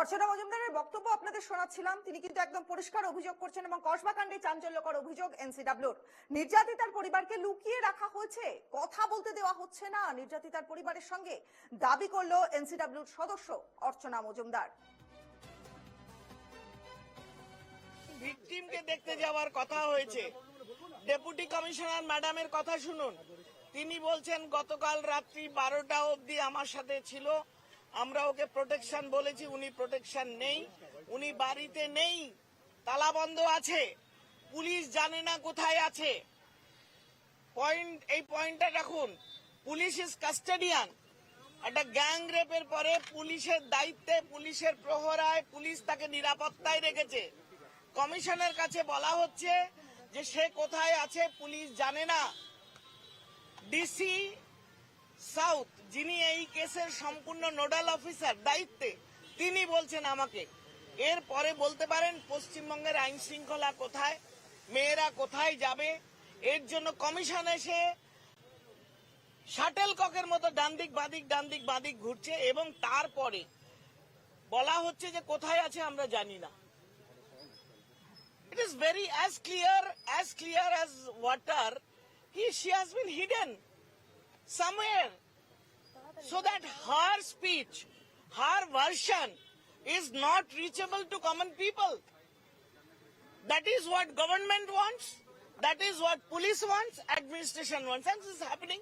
অর্চনা মজুমদারের বক্তব্য আপনাদের শোনাচ্ছিলাম। তিনি কিন্তু একদম পরিষ্কার অভিযোগ করছেন এবং কসবা কাণ্ডে চাঞ্চল্যকর অভিযোগ এনসিডাব্লিউর। নির্যাতিতার পরিবারকে লুকিয়ে রাখা হয়েছে, কথা বলতে দেওয়া হচ্ছে না। নির্যাতিতার পরিবারের সঙ্গে দাবি করল এনসিডাব্লিউর সদস্য অর্চনা মজুমদার। ভিকটিমকে দেখতে যাওয়ার কথা হয়েছে। ডেপুটি কমিশনার ম্যাডামের কথা শুনুন। তিনি বলছেন, গতকাল রাত্রি বারোটা অবধি আমার সাথে ছিল। আমরা ওকে প্রোটেকশন বলেছি, উনি প্রোটেকশন নেই, উনি বাড়িতে নেই, তালা বন্ধ আছে, পুলিশ জানে না কোথায় আছে। পয়েন্ট এই পয়েন্টটা রাখুন। পুলিশ ইজ কাস্টাডিয়ান একটা গ্যাং রেপের পরে পুলিশের দায়িত্বে, পুলিশের প্রহরায় পুলিশ তাকে নিরাপত্তায় রেখেছে। কমিশনের কাছে বলা হচ্ছে যে সে কোথায় আছে, পুলিশ জানে না। ডিসি সাউথ, যিনি এই কেসের সম্পূর্ণ নোডাল অফিসার, দায়িত্বে, তিনি বলছেন আমাকে। এর পরে বলতে পারেন, পশ্চিমবঙ্গের আইন শৃঙ্খলা কোথায়, মেয়েরা কোথায় যাবে, এর জন্য কমিশন এসে শাটেল ককের মতো ডান দিক বাদিক ডান দিক বাদিক ঘুরছে এবং তারপরে বলা হচ্ছে যে কোথায় আছে আমরা জানি না। It is very as clear as clear as water কি she has been hidden somewhere. So that her speech her version is not reachable to common people. That is what government wants. That is what police wants. Administration wants. And this is happening